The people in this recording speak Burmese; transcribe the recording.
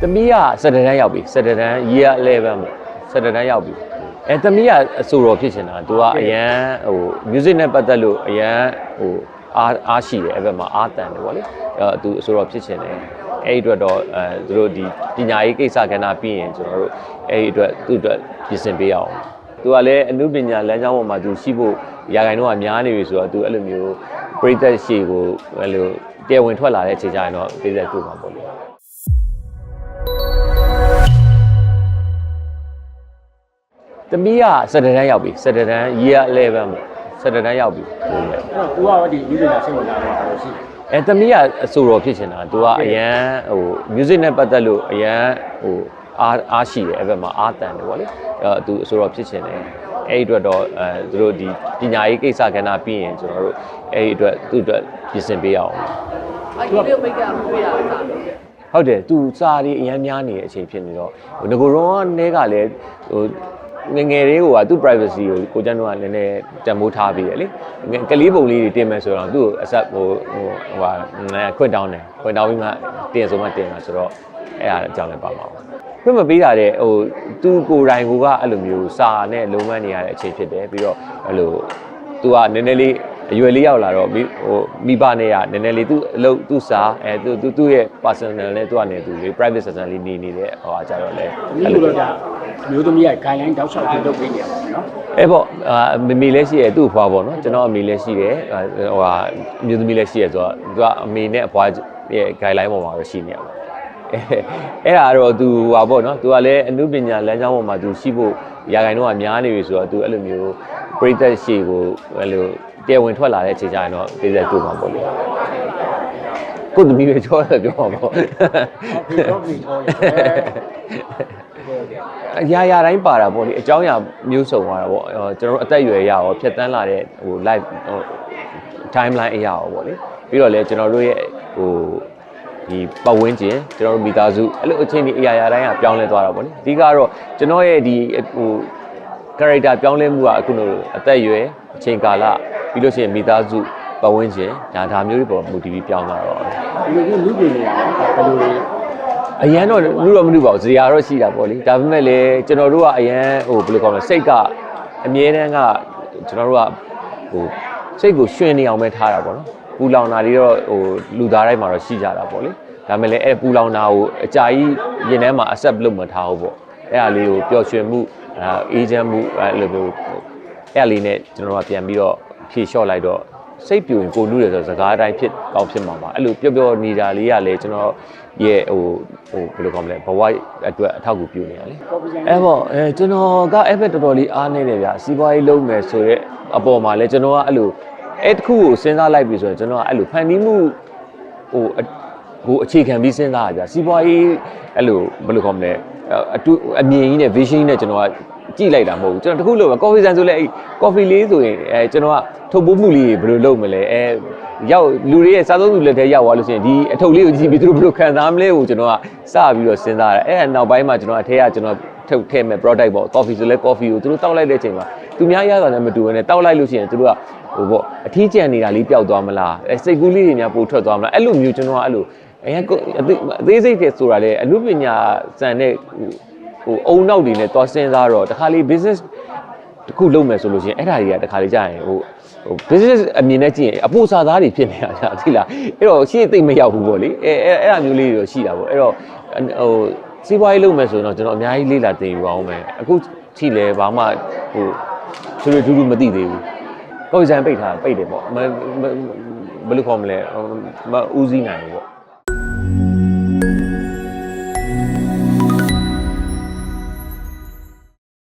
သမီးကစက်တန်းရောက်ပြီစက်တန်း year 11ပေါ့စက်တန်းရောက်ပြီအဲသမီးကအဆိုတော်ဖြစ်နေတာ तू ကအရန်ဟို music နဲ့ပတ်သက်လို့အရန်ဟိုအားအားရှိတယ်အဲ့ဘက်မှာအားတန်တယ်ဗောလေအဲ तू အဆိုတော်ဖြစ်ချင်တယ်အဲ့ဒီအတွက်တော့အဲသူတို့ဒီပညာရေးကိစ္စကဏ္ဍပြီးရင်ကျွန်တော်တို့အဲ့ဒီအတွက်သူ့အတွက်ပြင်ဆင်ပေးအောင်သူကလည်းအမှုပညာလမ်းကြောင်းပေါ်မှာသူရှိဖို့ရာဂိုင်တော့ကများနေပြီဆိုတော့သူအဲ့လိုမျိုးပရိသတ်ရှေကိုအဲ့လိုတရားဝင်ထွက်လာတဲ့အချိန်ကျရင်တော့ပြည်သက်တွေ့မှာပေါ့လေ သမီးကစက်တန်းရောက်ပြီစက်တန်း year 11ပေါ့စက်တန်းရောက်ပြီဟုတ်ကဲ့ အဲ့တော့ तू ကရောဒီယူဇနာစိတ်ဝင်စားတော့တော့ရှိတယ် အဲသမီးကအဆိုတော်ဖြစ်ချင်တာ तू ကအရန်ဟို music နဲ့ပတ်သက်လို့အရန်ဟိုအားအားရှိတယ်အဲ့ဘက်မှာအားတန်တယ်ဗောလေအဲ तू အဆိုတော်ဖြစ်ချင်တယ်အဲ့ဒီအတွက်တော့အဲသူတို့ဒီပညာရေးကိစ္စကဏ္ဍပြီးရင်ကျွန်တော်တို့အဲ့ဒီအတွက်သူ့အတွက်ပြင်ဆင်ပေးအောင် အကြီးလေးမိတ်ကပ်ပေးတာလား ဟုတ်တယ်သူစာရီအရင်များနေတဲ့အချိန်ဖြစ်နေတော့ဟိုငကိုရောနဲကလည်းဟို ငယ်ငယ်လေးကသူ့ privacy ကိုကိုကျန်းတို့ကလည်းနည်းနည်းတန်ဖိုးထားပြီးတယ်လေငယ်ကလေးပုံလေးတွေတင်မယ်ဆိုတော့သူ့ကိုအဆက်ဟိုဟိုဟိုဟာခွင့်တောင်းတယ်ခွင့်တောင်းပြီးမှတင်ဆိုမှတင်မှာဆိုတော့အဲ့ဒါအကြောင်းလည်းပါမှာပါခွင့်မပေးတာတဲ့ဟိုသူကိုယ်တိုင်ကအဲ့လိုမျိုးစာနဲ့လုံးဝနေရတဲ့အချိန်ဖြစ်တယ်ပြီးတော့အဲ့လိုသူကနည်းနည်းလေးအရွယ်လေးရောက်လာတော့မိဟိုမိဘနဲ့ကနည်းနည်းလေးသူ့အလုပ်သူ့စာအဲသူသူသူ့ရဲ့ personal နဲ့သူကနေသူလေ private sector လေးနေနေတဲ့ဟိုအကြတော့လေဒီလိုတော့ဒါ မျိုးသမီးရဲ့ guideline တောက်လျှောက်ပြီးလုပ်ပေးနေရပါမယ်နော် အဲ့ပေါ့အာမမေလည်းရှိရသူ့အဖွားပေါ့နော်ကျွန်တော်အမေလည်းရှိတယ်အာဟိုဟာအမျိုးသမီးလည်းရှိရဆိုတော့သူကအမေနဲ့အဖွားရဲ့ guideline ပေါ်မှာတော့ရှိနေရပါအဲအဲ့ဒါတော့ तू ဟာပေါ့နော် तू ကလည်းအမှုပညာလမ်းကြောင်းပေါ်မှာ तू ရှိဖို့ရာဂိုင်တော့ကများနေပြီဆိုတော့ तू အဲ့လိုမျိုးပရိသတ်ရှေကိုအဲ့လိုတရားဝင်ထွက်လာတဲ့အချိန်ကျရင်တော့ပြည်သက်တွေ့မှာပေါ့လေ ကိုယ်သမီးပဲချောတယ်ပြောမှာပေါ့ဖေတော့ဖေတော့ရဲ့အရာရာတိုင်းပါတာပေါ့လေအကြောင်းအရာမျိုးစုံသွားတာပေါ့အော်ကျွန်တော်တို့အသက်အရွယ်အရရောဖြတ်တန်းလာတဲ့ဟို live ဟို timeline အရာရောပေါ့လေပြီးတော့လည်းကျွန်တော်တို့ရဲ့ဟိုဒီပတ်ဝန်းကျင်ကျွန်တော်တို့မိသားစုအဲ့လိုအချိန်ဒီအရာရာတိုင်းကပြောင်းလဲသွားတာပေါ့လေအဓိကတော့ကျွန်တော်ရဲ့ဒီဟို character ပြောင်းလဲမှုကအခုလိုအသက်အရွယ်အချိန်ကာလပြီးလို့ရှိရင်မိသားစုပတ်ဝန်းကျင်ဒါဒါမျိုးတွေပေါ်မူတည်ပြီးပြောင်းသွားတော့ ဒီလိုမျိုးလူပြင်နေရတာဘယ်လိုလဲအရန်တော့လူတော့မလူပါဘူးဇရာတော့ရှိတာပေါ့လေဒါပေမဲ့လည်းကျွန်တော်တို့ကအရန်ဟိုဘယ်လိုခေါ်မလဲစိတ်ကအမြဲတမ်းကကျွန်တော်တို့ကဟိုစိတ်ကိုရှင်နေအောင်ပဲထားတာပေါ့နော်ပူလောင်တာတွေတော့ဟိုလူသားတိုင်းမှာတော့ရှိကြတာပေါ့လေဒါပေမဲ့လည်းအဲပူလောင်တာကိုအကြာကြီးရင်ထဲမှာ accept လုပ်မထားဘူးပေါ့အဲ့ဒါလေးကိုပျော်ရွှင်မှုအဲအေးချမ်းမှုအဲလိုမျိုးအဲ့ဒါလေးနဲ့ကျွန်တော်တို့ကပြန်ပြီးတော့ဖြေလျှော့လိုက်တော့ စိတ်ပြူရင်ကိုလူတယ်ဆိုတော့စကားအတိုင်းဖြစ်ကောင်းဖြစ်မှာပါအဲ့လိုပျော့ပျော့နေတာလေးကလည်းကျွန်တော်ရဲ့ဟိုဟိုဘယ်လိုကောင်းမလဲဘဝအတွက်အထောက်အကူပြုနေတာလေကော်ဖီဆိုင်အဲ့ပေါ့အဲကျွန်တော်ကအဲ့ဘက်တော်တော်လေးအားနေတယ်ဗျာစီးပွားရေးလုပ်မယ်ဆိုတော့အပေါ်မှာလဲကျွန်တော်ကအဲ့လိုအဲ့တစ်ခုကိုစဉ်းစားလိုက်ပြီဆိုရင်ကျွန်တော်ကအဲ့လိုဖန်တီးမှုဟိုအဟိုအခြေခံပြီးစဉ်းစားရကြစီးပွားရေးအဲ့လိုဘယ်လိုခေါ်မလဲ အတူအမြင်ကြီးနဲ့ vision နဲ့ကျွန်တော်ကကြည့်လိုက်တာမဟုတ်ဘူးကျွန်တော်တခုလို့ပဲ coffee ဆိုင်ဆိုလဲအဲ့ coffee လေးဆိုရင်အဲကျွန်တော်ကထုတ်ပိုးမှုလေးဘယ်လိုလုပ်မလဲအဲရောက်လူတွေရဲ့စားသုံးသူလက်ထဲရောက်သွားလို့ရှိရင်ဒီအထုပ်လေးကိုကြည့်ပြီးသူတို့ဘယ်လိုခံစားမလဲကိုကျွန်တော်ကစပြီးတော့စဉ်းစားရတယ်အဲ့ဒါနောက်ပိုင်းမှာကျွန်တော်အထက်ကကျွန်တော်ထုတ်ထည့်မဲ့ product ပေါ့ coffee ဆိုလဲ coffee ကိုသူတို့တောက်လိုက်တဲ့အချိန်မှာသူများရတာနဲ့မတူဘဲနဲ့တောက်လိုက်လို့ရှိရင်သူတို့ကဟိုပေါ့အထီးကျန်နေတာလေးပျောက်သွားမလားအဲစိတ်ကူးလေးတွေများပိုထွက်သွားမလားအဲ့လိုမျိုးကျွန်တော်ကအဲ့လို အဲအသေးအသေးစိတ်တွေဆိုတာလေအမှုပညာစံတဲ့ဟိုအုံနောက်တွေနဲ့သွားစဉ်းစားတော့တခါလေး business တစ်ခုလုပ်မယ်ဆိုလို့ရှိရင်အဲ့ဒါတွေကတခါလေးကြာရင်ဟိုဟို business အမြင်နဲ့ကြည့်ရင်အပူစာသားတွေဖြစ်နေတာကြာသိလားအဲ့တော့ရှေ့သိမ့်မရောက်ဘူးပေါ့လေအဲအဲ့အဲ့ဒါမျိုးလေးတွေတော့ရှိတာပေါ့အဲ့တော့ဟိုစီးပွားရေးလုပ်မယ်ဆိုတော့ကျွန်တော်အများကြီးလေ့လာသင်ယူအောင်မယ်အခုထိလဲဘာမှဟိုသူတို့တူတူမသိသေးဘူးကိုယ်စံပိတ်ထားပိတ်တယ်ပေါ့မဘယ်လိုခေါ်မလဲမဦးစီးနိုင်ဘူးပေါ့